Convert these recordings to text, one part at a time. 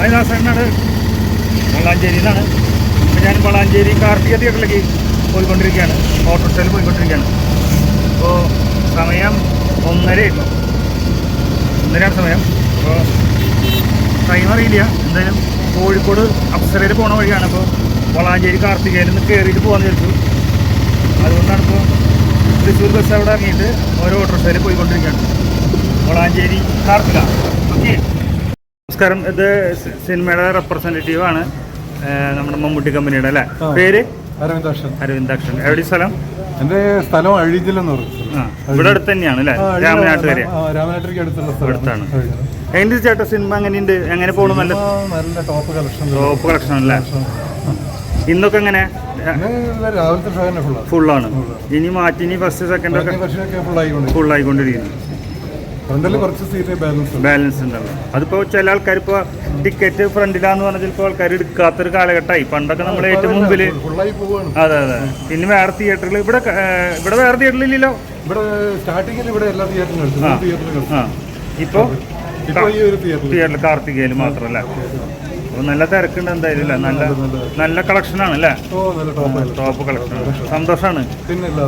അതിനാസാണ് വളാഞ്ചേരിയിൽ നിന്നാണ് ഇപ്പം ഞാൻ വളാഞ്ചേരി കാർത്തിക തിയേറ്ററിലേക്ക് പോയിക്കൊണ്ടിരിക്കുകയാണ് ഓട്ടോറിക്ഷയിൽ പോയിക്കൊണ്ടിരിക്കുകയാണ്. അപ്പോൾ സമയം ഒന്നരയായിരുന്നു ഒന്നരയാണ് സമയം. അപ്പോൾ ടൈം അറിയില്ല. എന്തായാലും കോഴിക്കോട് അപ്സരയിൽ പോണ വഴിയാണ്. അപ്പോൾ വളാഞ്ചേരി കാർത്തികയിൽ നിന്ന് കയറിയിട്ട് പോകാമെന്ന് വിചാരിച്ചു. അതുകൊണ്ടാണ് ഇപ്പോൾ തൃശ്ശൂർ ബസ് അവിടെ ഇറങ്ങിയിട്ട് ഓരോ ഓട്ടോറിക്ഷയിൽ പോയിക്കൊണ്ടിരിക്കുകയാണ്. വളാഞ്ചേരി കാർത്തിക. ഓക്കെ നമസ്കാരം. ഇത് സിനിമയുടെ റെപ്രസെന്റേറ്റീവ് ആണ് നമ്മുടെ മമ്മൂട്ടി കമ്പനിയുടെ അല്ലേ. പേര്? അരവിന്ദാക്ഷൻ. അരവിന്ദാക്ഷൻ. എവിടെ സ്ഥലം? എന്റെ സ്ഥലം അഴീജിലെന്ന് പറയും ഇവിടെ അടുത്ത് തന്നെയാണ് അല്ലേ? അഴീജൽ- രാമനാട്ടുകര രാമനാട്ടുകരയ്ക്ക് അടുത്തുള്ള അഴീജൽ. എങ്ങനെ ചേട്ടാ സിനിമ എങ്ങനെയുണ്ട്? എങ്ങനെ പോകണം നല്ല നല്ല ടോപ്പ് കളക്ഷൻ ടോപ്പ് കളക്ഷൻ അല്ലേ? ഇന്നൊക്കെ എങ്ങനെ? രാവിലത്തെ ഫുള്ളാണ് ഇനി മാറ്റി ഇനി ഫസ്റ്റ് സെക്കൻഡ് ഒക്കെ വർഷമൊക്കെ ബാലൻസ് ഉണ്ട്. ബാലൻസ് ഉണ്ടല്ലോ. അതിപ്പോ ചില ആൾക്കാർ ഇപ്പോൾ ടിക്കറ്റ് ഫ്രണ്ടിലാന്ന് പറഞ്ഞാൽ ചിലപ്പോൾ ആൾക്കാർ എടുക്കാത്തൊരു കാലഘട്ടമായി. പണ്ടൊക്കെ നമ്മൾ ഏറ്റവും മുമ്പിൽ അതെ അതെ പിന്നെ വേറെ തിയേറ്ററിൽ ഇവിടെ ഇവിടെ വേറെ തിയേറ്ററിലില്ലല്ലോ ഇവിടെ സ്റ്റാർട്ടിങ്ങിൽ ഇവിടെ എല്ലാ തിയേറ്ററിലും ഇപ്പോൾ തിയേറ്ററിൽ കാർത്തികയിൽ മാത്രമല്ല? അപ്പോൾ നല്ല തിരക്കുണ്ട് എന്തായാലും അല്ലേ? നല്ല നല്ല കളക്ഷനാണ് അല്ലേ? നല്ല ടോപ്പ് കളക്ഷൻ സന്തോഷമാണ്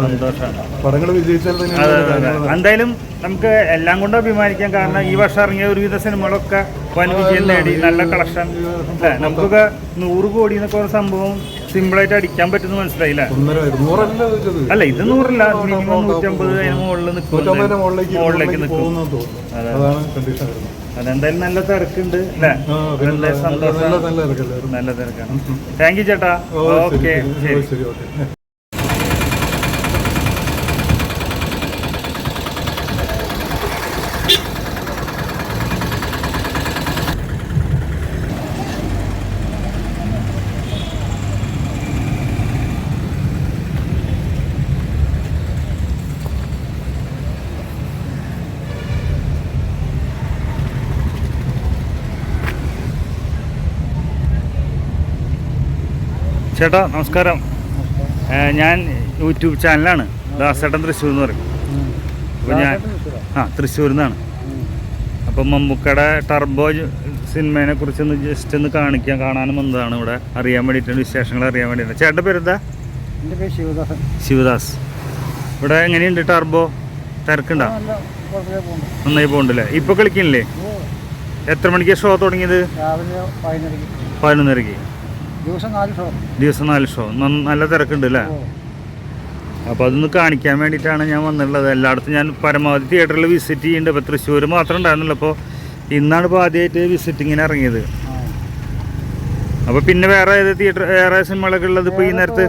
സന്തോഷമാണ് പടങ്ങൾ വിജയിച്ചാൽ എന്തായാലും നമുക്ക് എല്ലാം കൊണ്ട് അഭിമാനിക്കാം. കാരണം ഈ വർഷം ഇറങ്ങിയ ഒരുവിധ സിനിമകളൊക്കെ വൻ വിജയം നേടി. നല്ല കളക്ഷൻ. നമുക്കൊക്കെ നൂറ് കോടി എന്നൊക്കെ പറഞ്ഞ സംഭവം സിമ്പിളായിട്ട് അടിക്കാൻ പറ്റുന്ന മനസ്സിലായില്ല? അല്ല ഇത് നൂറില്ല. മിനിമം നൂറ്റമ്പത് മുകളിൽ നിൽക്കും മുകളിലേക്ക് നിൽക്കും. അതെന്തായാലും നല്ല തിരക്കുണ്ട് അല്ലേ? സന്തോഷം. നല്ല തിരക്കാണ്. താങ്ക് യു ചേട്ടാ. ഓക്കെ ശരി ചേട്ടാ നമസ്കാരം. ഞാൻ യൂട്യൂബ് ചാനലാണ്. ദാസേട്ടൻ തൃശ്ശൂർ എന്ന് പറയും. അപ്പോൾ ഞാൻ ആ തൃശ്ശൂരിൽ നിന്നാണ് അപ്പം മമ്മൂക്കയുടെ ടർബോ സിനിമയെ കുറിച്ചൊന്ന് ജസ്റ്റ് ഒന്ന് കാണിക്കാൻ കാണാനും വന്നതാണ് ഇവിടെ. അറിയാൻ വേണ്ടിയിട്ടാണ് വിശേഷങ്ങൾ അറിയാൻ വേണ്ടിയിട്ടാണ് ചേട്ടന്റെ പേരെന്താ? എന്റെ പേര് ശിവദാസ് ശിവദാസ്. ഇവിടെ എങ്ങനെയുണ്ട് ടർബോ? തിരക്കുണ്ടോ? നന്നായി പോകുന്നുണ്ടല്ലേ? ഇപ്പോൾ കളിക്കുന്നില്ലേ ഓ. എത്ര മണിക്കാണ് ഷോ തുടങ്ങിയത്? പതിനൊന്നരക്ക്. ദിവസം നാല് ഷോ ദിവസം നാല് ഷോ നല്ല തിരക്കുണ്ട് അല്ലേ അപ്പോൾ അതൊന്ന് കാണിക്കാൻ വേണ്ടിയിട്ടാണ് ഞാൻ വന്നിട്ടുള്ളത്. എല്ലായിടത്തും ഞാൻ പരമാവധി തിയേറ്ററിൽ വിസിറ്റ് ചെയ്യുന്നുണ്ട്. ഇപ്പോൾ തൃശ്ശൂർ മാത്രം ഉണ്ടായിരുന്നുള്ളൂ. അപ്പോൾ ഇന്നാണ് ഇപ്പോൾ ആദ്യമായിട്ട് വിസിറ്റിങ്ങിന് ഇറങ്ങിയത്. അപ്പോൾ പിന്നെ വേറെ ഏത് തിയേറ്റർ വേറെ സിനിമകളൊക്കെ ഉള്ളത് ഇപ്പോൾ ഈ നേരത്തെ?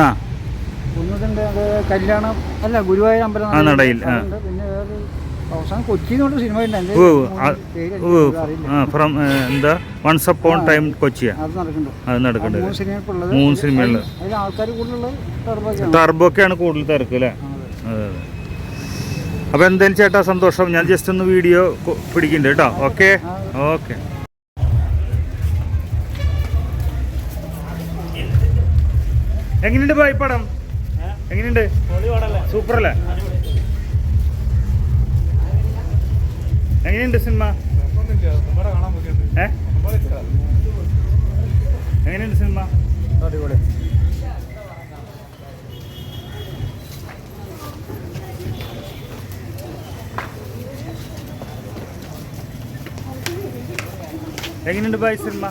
ആ. കല്യാണം അല്ല ഗുരുവായൂർ അമ്പലം ആ, നടയിൽ, ആ. ഫ്രം എന്താ? വൺസ് അപ്പോൺ ടൈം കൊച്ചിയാ. അത് നടക്കുന്നുണ്ട് മൂന്ന് സിനിമകളിൽ ടർബോക്കെയാണ്. കൂടുതൽ തിരക്ക് അല്ലേ? അതെ അതെ. അപ്പോൾ എന്തായാലും ചേട്ടാ സന്തോഷം. ഞാൻ ജസ്റ്റ് ഒന്ന് വീഡിയോ പിടിക്കുന്നുണ്ട് കേട്ടോ. ഓക്കെ ഓക്കെ എങ്ങനെയുണ്ട് ബായ് പടം? എങ്ങനെയുണ്ട്? സൂപ്പർ അല്ലേ? എങ്ങനെയുണ്ട് സിനിമ? എങ്ങനെയുണ്ട് സിനിമ? അടിപൊളി. എങ്ങനെയുണ്ട് ബായ് സിനിമ?